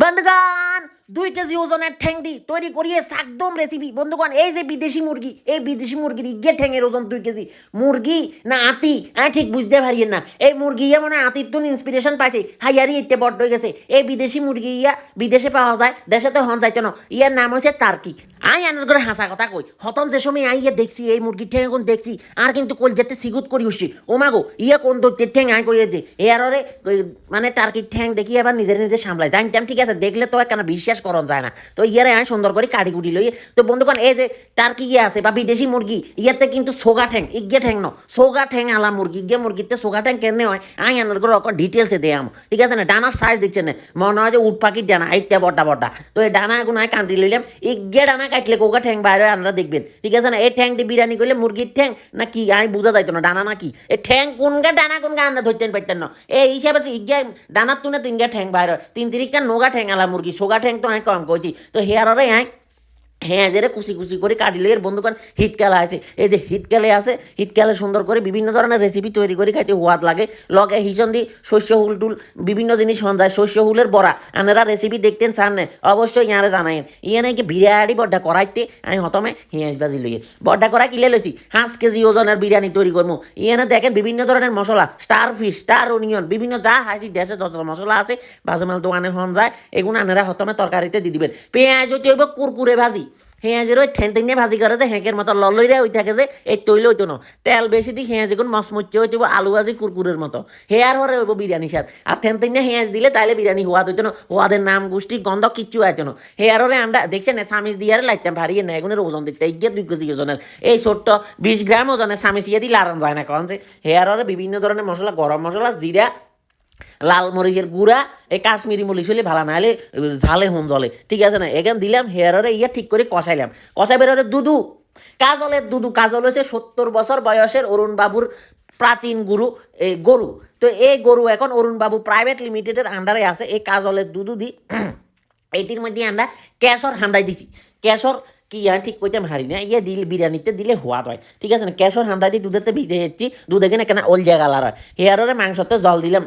বন্ধুগণ দুই কেজি ওজনের ঠ্যাং দি তৈরি করিয়ে একদম রেসিপি বন্ধুগণ, এই যে বিদেশি মুরগি, এই বিদেশি মুরগির ইগে ঠ্যাংয়ের ওজন দুই কেজি। মুরগি না আতি হ্যাঁ ঠিক বুঝতে পারিয়েন না। এই মুরগি ইয়ে মনে আতির তো ইন্সপিরেশন পাইছে। হাইয়ারি ইতে বড্ড গেছে। এই বিদেশি মুরগি ইয়া বিদেশে পাওয়া যায়, দেশে তো হন যাইতো না। ইয়ার নাম হয়েছে তার্কি আই আনার করে হাসা কথা কই। হতম যে সময় আই দেখছি, এই মুরগির ঠ্যাং এখন দেখছি, আর কিন্তু কল যেতে সিগুত করি উঠছি ও মাগো, ইয়া কোন দৈত্যের ঠ্যাং আই কইয়ে যে এ আর ওরে মানে টার্কির ঠ্যাং দেখি আবার নিজের নিজে সামলায়। জানতাম, ঠিক আছে, দেখলে তো কেন বিশ্বাস করন যায় না। তো ইয়ারে আই সুন্দর করে কাটি কুটি লই তো বন্ধুগণ, এই যে টার্কি ইয়ে আছে, বা বিদেশি মুরগি, ইয়াতে কিন্তু সোগা ঠ্যাং ইগে ঠ্যাং ন। সোগা ঠ্যাং আলা মুরগি ইগে মুরগিতে সোগা ঠ্যাং কেমনে হয়? আই আনার করে অকন ডিটেলসে দেয় আম। ঠিক আছে না? ডানার সাইজ দেখছেন মনে হয় যে উট পাখির ডানা এইটা বড্ডা বড্ডা। তো এই ডানা এখন আই কান্দি লইলাম। ইগে ডানা কাটলে কোকা ঠ্যাং বাইরে আপনারা দেখবেন। ঠিক আছে না? এই ঠ্যাং দিয়ে বিরিয়ানি করলে মুরগির ঠ্যাং না কি? আমি বোঝা যাইতো না ডানা না কি? এই ঠ্যাং কোন গা ডানা কোন গা আমরা ধরতেন পারতেন না। এই হিসাবে ইগে ডানার তুনে তিন গা ঠ্যাং বাইরে। তিন তিরিকা নোগা ঠ্যাং আলা মুরগি, সোগা ঠ্যাং তো আমি কম কইছি। তো হেয়ারে আয়। হ্যাঁ যে কুচি কুচি করে কাটিলে এর বন্ধুকান শীতকালে আছে। এই যে শীতকালে আছে শীতকালে সুন্দর করে বিভিন্ন ধরনের রেসিপি তৈরি করে খাইতে হোয়াদ লাগে। লগে হিসন দি শস্য হুল টুল, বিভিন্ন জিনিস হন যায় শস্য হুলের বড়া। আনারা রেসিপি দেখতেন, চান না অবশ্যই ইয়ারে জানাইন। ইয়ে নাকি বিরিয়ানি বড্ডা করাইতে? আমি হতমে হিঁয়াজ বাজি লইয়ে। বড্ডা করা কিলে লইছি? হাঁস কেজি ওজনের বিরিয়ানি তৈরি করব ইয়ে দেখেন বিভিন্ন ধরনের মশলা। স্টার ফিশ স্টার অনিয়ন বিভিন্ন যা হাসি দেশে যত মশলা আছে, বাজে মাল দোকানে হন যায় এগুলো আনারা হতমে তরকারিতে দি দিবেন। পেঁয়াজ হইতে হইব কুরকুরে ভাজি। পেঁয়াজের ওই ঠেন টেনে ভাজি করে যে, হেঁকের মতো ললইরে ওই থাকে যে, এই তৈল হইতো না। তেল বেশি দি পেঁয়াজ এখন মচমচে হইতে হইব আলু ভাজি কুরকুরের মতো। হেয়ার হরে হইব বিরিয়ানি স্বাদ। আর ঠেন টেনে পেঁয়াজ দিলে তাইলে বিরিয়ানি হওয়া হইতো না। হওয়াদের নাম, গোষ্ঠী, গন্ধ কিচ্ছু আইতো না। হেয়ার হরে আমরা, দেখছেন সামিজ দিয়ে লাইতাম ভারিয়ে না এগুনের ওজন দেখতে এই দুই কেজি ওজনের। এই ছোট্ট বিশ গ্রাম ওজনের সামিজ ইয়ে দিলে আরাম যায় না কারণ যে। হেয়ার হরে বিভিন্ন ধরনের মশলা, গরম মশলা, জিরা লাল মরিচের গুঁড়া, এই কাশ্মীরি মরিচ হলে ভালো না হলে ঝালে হোম জলে ঠিক আছে না? এখান দিলাম, হেয়ারে ইয়া ঠিক করে কষাইলাম। কষাই বেরোরে দুধু। কাজলের দুধু। কাজল হয়েছে সত্তর বছর বয়সের অরুণ বাবুর প্রাচীন গুরু এই গরু। তো এই গরু এখন অরুণ বাবু প্রাইভেট লিমিটেডের আন্ডারে আছে। এই কাজলের দুধু দি, এইটির মধ্যে আমরা কেশর হান্দাই দিছি। কেশর কি আর ঠিক কইতাম হারি না ইয়ে দিল বিরিয়ানিতে দিলে হওয়া হয়। ঠিক আছে না কেশর হান্দা দিয়ে দুধেতে ভিজে যাচ্ছি দুধে কিনে কেন জায়গা লার হয়। হেয়ারে মাংসতে জল দিলাম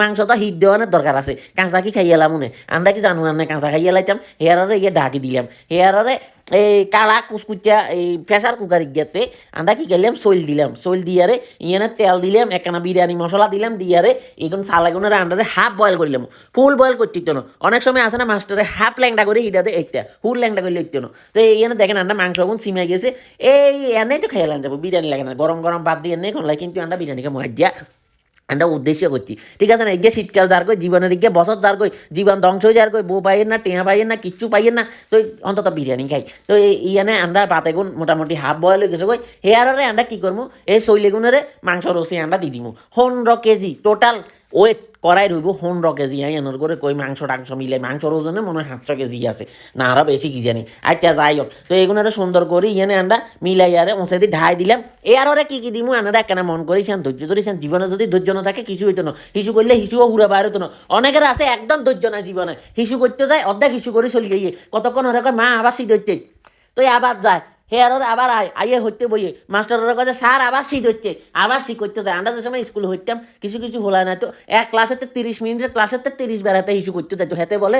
মাংসটা হিট দেওয়ানোর দরকার আছে। কাঁচা কি খাইয়ালাম মনে আমরা কি জানো না কাঁচা খাইয়া লাইতাম হেয়ারে ইয়ে ডাকি দিলাম হেয়ারে এই কালা কুচকুচা, এই প্রেসার কুকার গিয়াতে আমরা কি করলাম? সইল দিলাম। সইল দিয়ারে ইয়ানে তেল দিলাম, একখানা বিরিয়ানি মশলা দিলাম, দিয়ারে এগুন সালাগুনের আন্ডারে হাফ বয়েল করলাম। ফুল বয়েল করতে ইতো না। অনেক সময় আছে না মাস্টারে হাফ ল্যাংটা করে হিটাতে এইটা ফুল ল্যাংটা করলে ইতো না। তো এইখানে দেখেন আমরা মাংস গুণ সিমে গেছে। এই এনেই তো খেয়ালাম যাব, বিরিয়ানি লাগে না। গরম গরম ভাত দিয়ে নেই কিন্তু আমরা বিরিয়ানিকে মজা আমরা উদ্দেশ্য করছি। ঠিক আছে না? এগে শীতকাল যার কই, জীবনের এগে বছর যার কই, জীবন ধ্বংস হয়ে যার কই, বউ পাইয়েন না, টেঁয়া পাইয়েন না, কিচ্ছু পাইয়েন না, তো অন্তত বিরিয়ানি খাই। তো ইয়ানে আমরা পাতে গুণ মোটামুটি হাফ বয়েল হয়ে গেছে কই হেয়ারে আমরা কী করব এই শৈলেগুণের মাংস রসি আমরা দি দিমু। পনেরো কেজি টোটাল ওয়েট করাই রইব পনেরো কেজি, আই এনার করে কই মাংস টাংস মিলে মাংস ওজনে মনে হয় সাতশো কেজি আছে। না আরও বেশি, কি জানি। আচ্ছা যাই হোক। তো এগুলো একটা সুন্দর করে, ইয়ানে আমরা মিলাই আরে উঁচে দিয়ে ঢাই দিলাম। এ আর ওরা কি কি দিমু? আনারা একখানা মন করেছেন ধৈর্য ধরেছেন জীবনে যদি ধৈর্য না থাকে কিছু হইতো না। হিসু করলে হিসুও ঘুরে বাইরে হতো না। অনেকের আছে একদম ধৈর্য না জীবনে। হিসু করতে যায়, অর্ধেক হিসু করে চলে গিয়ে। কতক্ষণ ওরা কয়, মা, আবার হচ্ছে তো আবার যায়। হে আর আবার আয়, আইয়ে হইতে বইয়ে। মাস্টাররা কাছে স্যার, আবার শীত হচ্ছে। আবার শীত করতে যায় আমরা যে সময় স্কুল হইতাম, কিছু কিছু হলো না তো এক ক্লাসেতে তিরিশ মিনিটের ক্লাসেতে তিরিশ বেড়াতে হিসু করতে যাইতো। হেতে বলে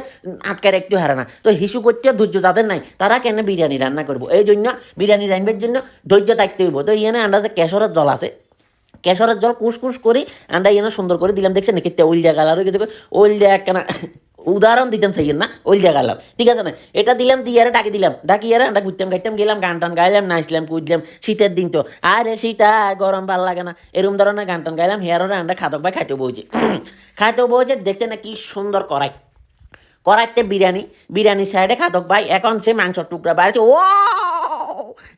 আটকার একটু হারে না। তো হিসু করতে ধৈর্য যাদের নাই, তারা কেন বিরিয়ানি রান্না করব? এই জন্য বিরিয়ানি রান্নার জন্য ধৈর্য থাকতে হইব। তো ইয়ে আমরা যে কেশরের জল আছে, কেশরের জল কুসকুস করি আমরা ইয়ে সুন্দর করে দিলাম। দেখছেন নাকি ওইল দিয়া গালার হয়ে গেছে। ওইল দিয়া একখানা উদাহরণ দিতাম চাইয়েন না, ওই গেলাম। ঠিক আছে না এটা দিলাম দিয়ারে ডাকি দিলাম। ডাকি ইয়ারে আমরা ঘুরতাম, খাইতাম, গেলাম, গান টান গাইলাম, নাচলাম, কুদলাম। শীতের দিন তো। আরে শীতা গরম ভালো লাগে না। এরম ধরনের গান টান গাইলাম, হেয়ারে আমরা খাতক ভাই খাইতে বউছে খাইতেও বউছে দেখছে না কি সুন্দর করাই করাইতে বিরিয়ানি বিরিয়ানি সাইডে খাদক ভাই, এখন সে মাংসর টুকরা বাড়ছে। ও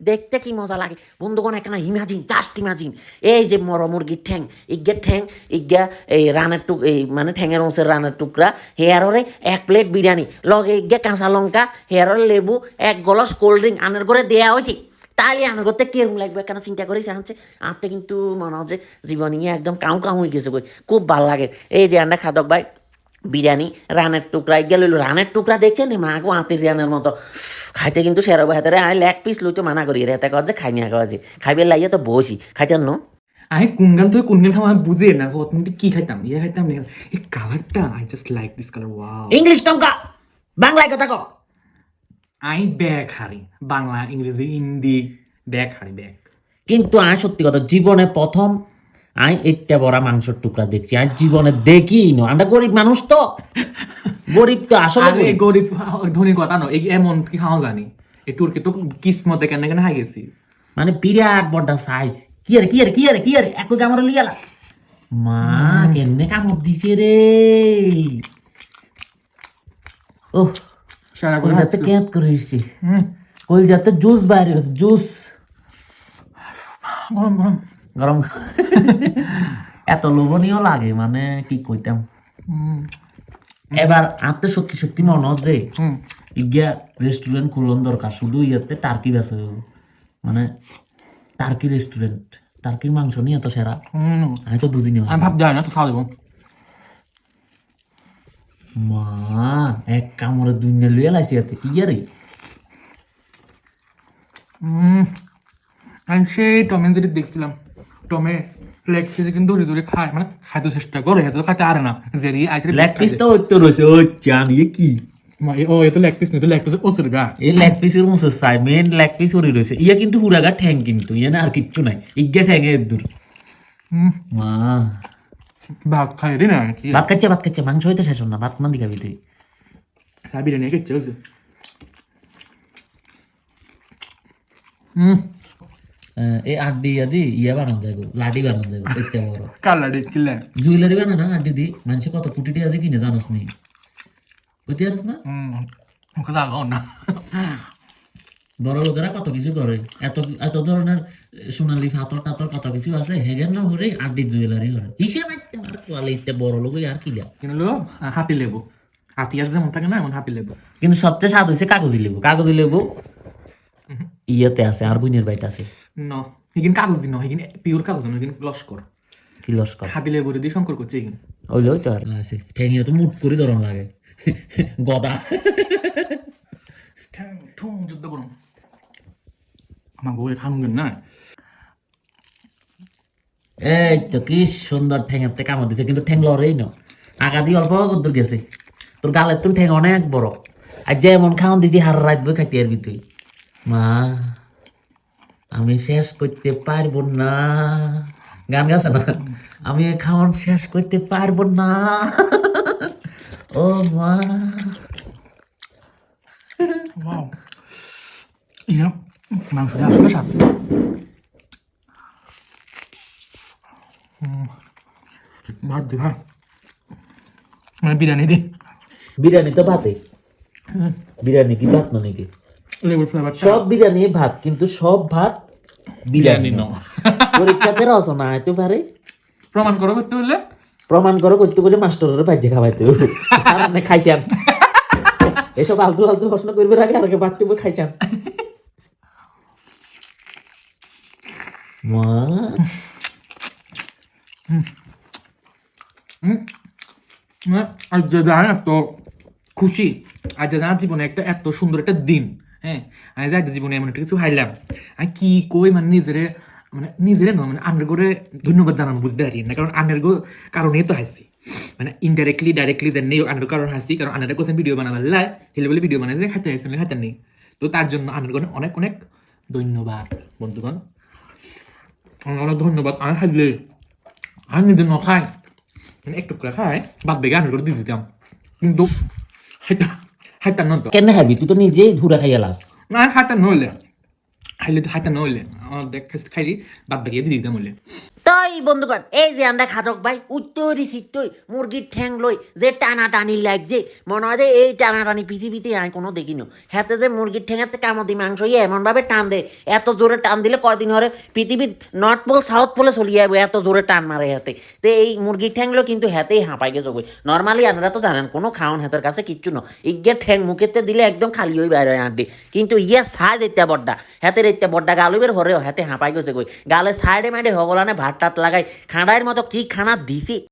দেখতে কি মজা লাগে? বন্ধুগণ একটা ইমাজিন জাস্ট ইমাজিন এই যে মর মুরগির ঠ্যাং ইজ্ঞের ঠ্যাং ইজ্ঞা এই রানের টুক, এই মানে ঠ্যাঙের অংশের রানের টুকরা, হেয়াররে এক প্লেট বিরিয়ানি, লগে ইজ্ঞা কাঁচা লঙ্কা, হেয়ারর লেবু, এক গলস কোল্ড ড্রিঙ্ক আনার করে দেওয়া হয়েছে তাহলে আনার করতে কীরকম লাগবে? কেন চিন্তা করেছি আনছে? আনতে কিন্তু মনে হচ্ছে জীবন একদম কাউ কাউ হয়ে গেছে খুব ভালো লাগে। এই যে আমরা খাদক ভাই বিরিয়ানি রানের টুকরা গেল রানের টুকরা দেখছেন মা গো আতির রানের মতো। খাইতে কিন্তু সেরো হাতে আই লেগ পিস লইতে মানা করি রে তা যে খাই নিয়া যে খাইবে লাগিয়ে তো বসি খাইতে ন? আমি কোন গান তুই কোন গান খাওয়া আমি বুঝে না ও তুমি কি খাইতাম ইয়ে খাইতাম না? এই কালারটা I just like this colour wow English টমকা বাংলায় কথা কো আই ব্যাগ হারি বাংলা ইংরেজি হিন্দি ব্যাগ হারি ব্যাগ কিন্তু আমি সত্যি কথা জীবনে প্রথম আমি একটা বড় মাংসের টুকরা দেখছি আমি জীবনে দেখি না। আমরা গরিব মানুষ তো। গরিব তো আসলে আরে গরিব। ধনী কথা নয় এমন কি খাওয়া জানি? এই টুরকি তো কিসমতে কেন কেন হাই গেছি। মানে বিরাট বড় সাইজ কি আরে কি আরে কি আরে কি আরে? এক কামড় লিয়ালা মা কেনে কামড় দিছে রে। ও সারা করে কলজাতে ক্যাপ করে দিছি। হুম। কলজাতে জুস বাইরে জুস। গরম গরম। গরম এত লোভনীয় লাগে মানে কি কইতাম? এবার আত্মে সত্যি সত্যি মনে হয় যে ইগিয়া রেস্টুরেন্ট খুলন দরকার শুধু ইয়াতে টার্কি বেছে মানে টার্কি রেস্টুরেন্ট টার্কির মাংস নিয়ে এত সেরা। আমি তো বুঝিনি আমি ভাব যায় না তো খাওয়া দেবো। মা এক কামড়ে দুনিয়া লুয়ে লাইছে এতে কি রে হুম। আমি সেই টমে যেটি দেখছিলাম। টমে লেগ পিসে কিন্তু জোরে জোরে খায় মানে খাইতে চেষ্টা করে এত খাইতে আরে না জেরি আইসে লেগ পিস তো তো রয়েছে ওই চান ইয়ে কি? ও এ তো লেগ পিস নয় তো লেগ পিস ওসের গা। এই লেগ পিসের মতো চাই মেন লেগ পিস ওরই রয়েছে ইয়া কিন্তু হুরাগা ঠ্যাং কিন্তু ইয়ে না আর কিচ্ছু নাই। ইজ্ঞা ঠ্যাঙে দূর হুম মা। ভাত খাই রে না কি? ভাত খাচ্ছে ভাত খাচ্ছে মাংস হইতে শেষ না ভাত মান দিখাবি তুই? খাই বিরিয়ানি খেতে হয়েছে হুম এই আড্ডি আদি ইয়া বানানো যাইব লাডি বানানো যাইব দেখতে বড় কালা কিলে জুয়েলারি আড্ডি দি মানুষে কত কোটি টাকা দিয়ে কিনে জানোস নি বুঝতে পারছ না হুম মুখে লাগাও না বড় লোকেরা কত কিছু করে এত এত ধরনের সোনালি ফাতর টাতর কত কিছু আছে হেগের না হরে আড্ডি জুয়েলারি হরে হিসেব একটা আর কোয়ালিটি বড় লোক আর কি লিয়া কিনলো হাতি লেবু হাতি আস যেমন থাকে না এমন হাতি লেবু কিন্তু সবচেয়ে স্বাদ হয়েছে কাগজি লেবু কাগজি লেবু ইয়েতে আছে আর বুইনের বাইতে আছে। ন হিগিন কাগজ দিন হিগিন পিওর কাগজ না হিগিন লস্কর। কি লস্কর? হাতি লেবু দিয়ে শঙ্কর করছে হিগিন ওইলো তো আর আছে। ঠেঙিয়ে তো মুট করে ধরন লাগে। গদা। ঠ্যাং ঠুং যুদ্ধ করুন। আমার বউয়ে খানুন না? এই তো কি সুন্দর থেকে কামড় দিছে কিন্তু ঠ্যাং লড়েই না। আগা দিয়ে অল্প দূর গেছে। তোর গালের তোর ঠ্যাং অনেক বড়। আর যেমন খাওয়ান দিদি হার রাত বই খাইতে পারবি তুই। মা আমি শেষ করতে পারব না। গান গাছে না? আমি খাওয়ান শেষ করতে পারব না। ও মা। ওয়াও মাংসটা আসলে স্বাদ হুম, ভাত দি ভাই মানে বিরিয়ানি দি বিরিয়ানি তো ভাতে বিরিয়ানি কি ভাত না নাকি? লেবুর ফ্লেভার সব বিরিয়ানি ভাত কিন্তু সব ভাত বিরিয়ানি ন। পরীক্ষাতে রচনা হইতে পারে। প্রমাণ করো করতে হইলে প্রমাণ করো করতে গেলে মাস্টারের বাজ্যে খাওয়াইতে হবে। খাইছান। এসব আলতু আলতু প্রশ্ন করবে আগে আর বাচ্চা খাইছান। মা। হুম, আজ যে এত খুশি আজ যে জীবনে একটা এত সুন্দর একটা দিন। হ্যাঁ আমি যে আজ জীবনে এমন একটা কিছু হাইলাম। আমি কি কই মানে নিজেরে মানে নিজেরে নয় মানে আন্ডার করে ধন্যবাদ জানানো বুঝতে পারি না কারণ আন্ডার গো কারণেই তো হাসি মানে ইনডাইরেক্টলি ডাইরেক্টলি জানি আন্ডার কারণ হাসি কারণ আন্ডার কোসেন ভিডিও বানাবার লাই হেলে বলে ভিডিও বানাইছে খাইতে হাসি না খাইতে নেই। তো তার জন্য আন্ডার করে অনেক অনেক ধন্যবাদ, বন্ধুগণ। অনেক ধন্যবাদ আমি খাইলে। আমি নিজে ন খাই মানে একটু করে খাই বাদ বেগে আন্ডার করে দিয়ে দিতাম। কিন্তু হাইতা হাইতা নতো কেন খাবি? তুই তো নিজেই ধুরা খাইয়া লাস না হাইতা নইলে খাইলে তো হাইতা নইলে দেখ খাইলি বাদ বাকি দিয়ে দিতাম হইলে তাই বন্ধুগণ, এই যে আমরা খাদক ভাই, উত্তরি সিত্তই মুরগির ঠ্যাং লই যে টানা টানি লাগছে, মনে হয় যে এই টানা টানি পৃথিবীতে আমি কোনো দেখিনি। হাতে যে মুরগির ঠ্যাঙের কামদি মাংস ইয়ে এমনভাবে টান দেয়, এত জোরে টান দিলে কয়দিন হরে পৃথিবীর নর্থ পোল, সাউথ পোলে চলিয়ে যাব এত জোরে টান মারে হাতে। তো এই মুরগির ঠ্যাংগুলো কিন্তু হাতেই হাঁপাই গেছে গই নর্মালি আপনারা তো জানেন, কোনো খাওয়ান হাতের কাছে কিচ্ছু না ইজ্ঞা ঠ্যাং মুখেতে দিলে একদম খালি হয়ে বাইরে আড্ডি কিন্তু ইয়ে সাইড এটা বড্ডা হাতের এটা বড্ডা গালুবের হরেও হাতে হাঁপাই গেছে গই গালে সাইডে মাইডে হগলানে ভাত টাত লাগাই খাঁড়াইয়ের মতো কি খানা দিছি?